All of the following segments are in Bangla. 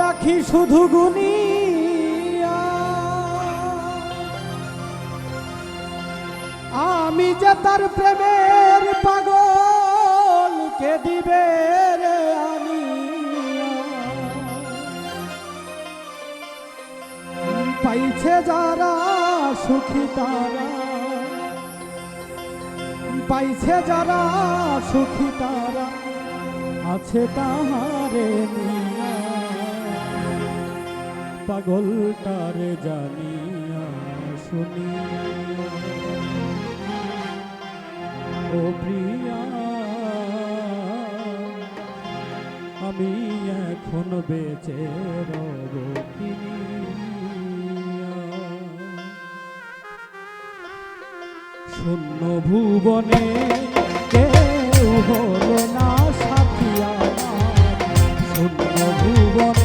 রাখি শুধু গুনি আমি যে তার প্রেমের পাগল, কে দিবে আমি পাইছে যারা সুখী তারা, পাইছে যারা সুখী তারা। আছে তাহারে নিয়া পাগলটারে জানিয়া শুনি ও প্রিয়া, আমি এখন বেঁচে রব শূন্য ভুবনে কেউ হলো না। শূন্য ভুবনে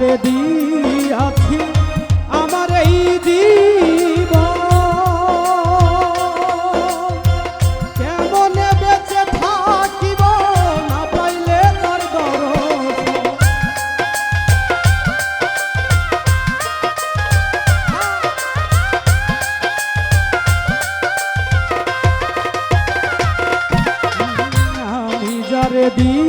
যারে দিয়াছি, আমার এই জীবন কেমনে বেঁচে থাকিব না পাইলে তার দরদ? আমি যারে দিয়াছি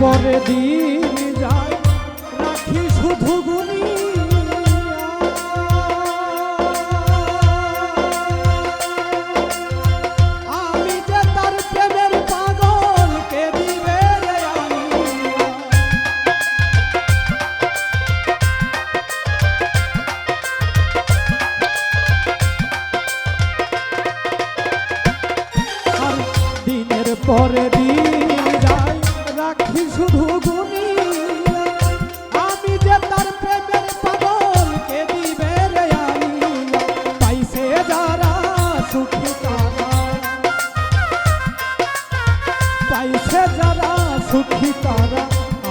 পরে দিন যায় রাখি শুধু গুনিয়া আমি যে শুধু গুনিয়া আমি যে তার প্রেমের পাগল কে দিবে রে আনিয়া পাইছে যারা সুখী তারা পাইছে যারা সুখী তারা,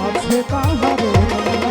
আছে তাহারে